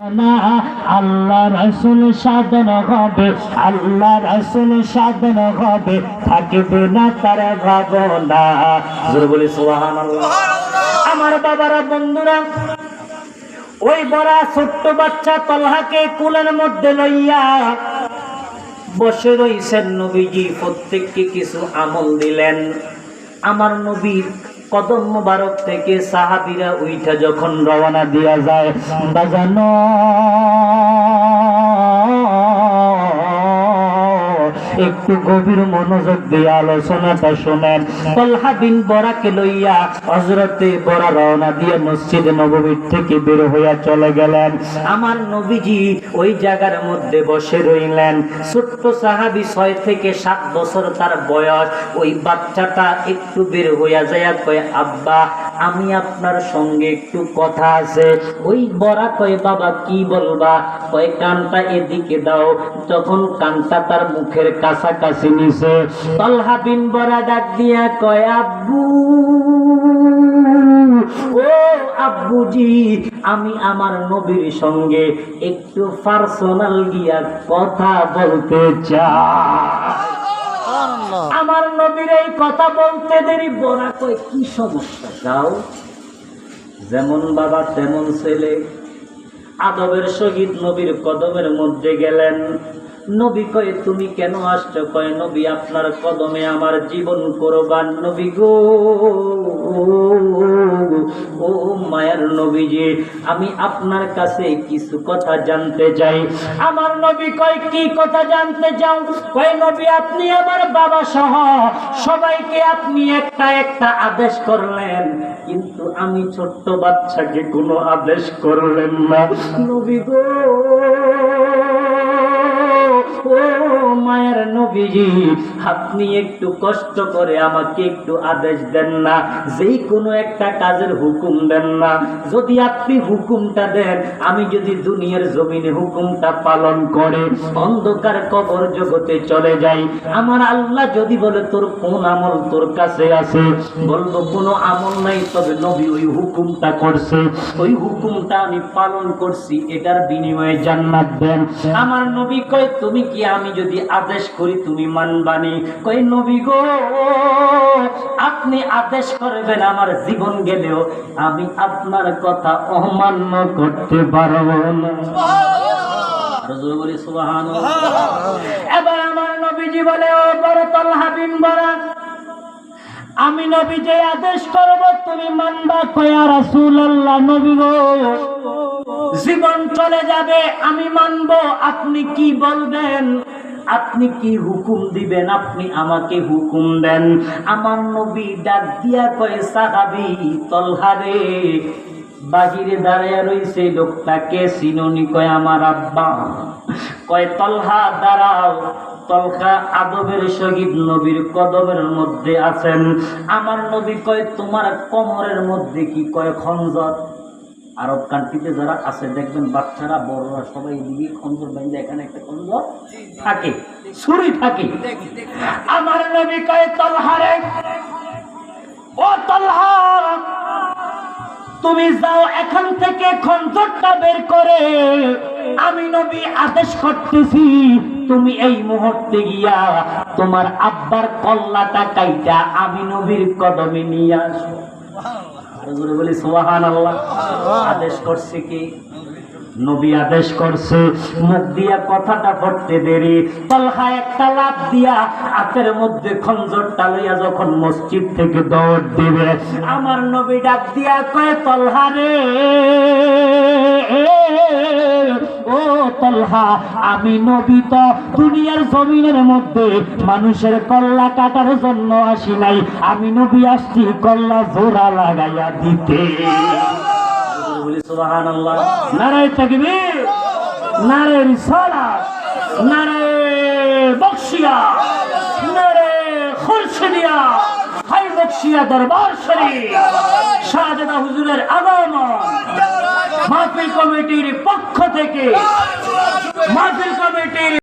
আল্লাহ রসুল সাধন হবে আল্লাহ রসুল সাধন হবে থাকবে না তার ভাবনা। বলি আমার বাবারা বন্ধুরা ওই বড় ছোট্ট বাচ্চা তলহাকে কুলের মধ্যে লইয়া বসে রইছেন নবীজি প্রত্যেককে কিছু আমল দিলেন। আমার নবীর কদম মুবারক থেকে সাহাবিরা উইঠা যখন রওনা দিয়া যায় বাজানো। একটু গভীর মনোযোগ দিয়ে আলোচনাটা শোনেন। তলহা বিন বরাকে লইয়া হজরতে বড়া রওনা দিয়ে মসজিদে নববীর থেকে বের হইয়া চলে গেলেন। আমার নবীজি ওই জায়গার মধ্যে বসে রইলেন। ছোট্ট সাহাবি ছয় থেকে সাত বছর তার বয়স। ওই বাচ্চাটা একটু বের হইয়া যায় কয়, আব্বা আমি আপনার সঙ্গে একটু কথা আছে। ওই বড়া কয় বাবা কি বলবা? কয়, কানটা এদিকে দাও। যখন কানটা তার মুখের কাছাকাছি নিছে, তলহা বিন বড়া ডাক দিয়া কয়, আব্বু, ও আব্বুজি, আমি আমার নবীর সঙ্গে একটু পার্সোনাল গিয়া কথা বলতে চাই। আমার নবীর এই কথা বলতে দেরি, বোরা কয় কি সমস্যা? যাও। যেমন বাবা, তেমন ছেলে। আদবের সহিত নবীর কদমের মধ্যে গেলেন। নবী কয়ে তুমি কেন আসছো? কয়, নবী, আপনার কদমে আমার জীবন করবান, নবী গো। ও মায়ের নবীজি, আমি আপনার কাছে কিছু কথা জানতে চাই। আমার নবী কয়, কি কথা জানতে চাও? কয়, নবী, আপনি আমার বাবা সহ সবাইকে আপনি একটা একটা আদেশ করলেন, কিন্তু আমি ছোট্ট বাচ্চাকে কোনো আদেশ করলেন না। নবী গো। ও মায়ের নবীজি, আপনি একটু কষ্ট করে আমাকে একটু আদেশ দেন না যেই কোনো একটা কাজের হুকুম দেন না। যদি আপনি হুকুমটা দেন, আমি যদি দুনিয়ার জমিনে হুকুমটা পালন করে অন্ধকার কবর জগতে চলে যাই, আমার আল্লাহ যদি বলে, তোর কোন আমল তোর কাছে আছে? বলব, কোনো আমল নাই, তবে নবী ওই হুকুমটা করছে। ওই হুকুমটা আমি পালন করছি, এটার বিনিময়ে জান্নাত দেন। আমার নবী কয়, তুমি কি আমি যদি আদেশ করি তুমি মানবানি। কই নবী গো আপনি আদেশ করবেন আমার জীবন গেলেও আমি আপনার কথা অমান্য করতে পারব না। এবার আমার নবীজি বলে ও বড় তলহা বিন বড়া আমি নবী যে আদেশ করব তুমি মানবা কয়া রাসূলুল্লাহ নবী গো? জীবন চলে যাবে আমি মানব আপনি কি বলবেন? আপনি কি হুকুম দিবেন? আপনি আমাকে হুকুম দেন। আমার নবী ডাক দিয়া কয়, সাহাবি তলহারে বাহিরে দাঁড়ায় রইছে লোকটাকে সিননি কয় আমার আব্বা। কয়, তলহা, দাঁড়াও। তলহা আদবের সহিত নবীর কদমের মধ্যে আছেন। আমার নবী কয়, তোমার কোমরের মধ্যে কি কয় খঞ্জর? আরব কান্ট্রিতে যারা আছে দেখবেন বাচ্চারা বড়রা সবাই দিকে খঞ্জর বাইন্দা এখানে একটা খঞ্জর থাকে ছুরি থাকে। আমার নবী কয় তলহারে ও তলহা তুমি যাও এখান থেকে খঞ্জরটা বের করে। আমি নবী আদেশ করতেছি তুমি এই মুহূর্তে গিয়া তোমার আব্বার কল্লাটা কাইটা আমি নবীর কদমে নিয়ে আসো। জোরে বলি আল্লাহ আদেশ করছে কি? নবী আদেশ করছে মুখ দিয়া কথাটা পড়তে দেরি। তলহা একটা লাভ দিয়া হাতের মধ্যে খঞ্জরটা লইয়া যখন মসজিদ থেকে দৌড় দিবে আমার নবী ডাক দিয়া কয় তলহা রে। তলহা আমি নবী তো দুনিয়ার জমিনের মধ্যে মানুষের কল্লা কাটার জন্য আসি নাই। আমি নবী আসছি কল্লা জোড়া লাগাইয়া দিতে। বলি সুবহানাল্লাহ। নারায়ে তাকবীর নারায়ে রিসালাত নারায়ে বখশিয়া হাই বখশিয়া দরবার শরীফ। শাহজাদা হুজুরের আগমন। মাহফিল কমিটির পক্ষ থেকে। মাহফিল কমিটির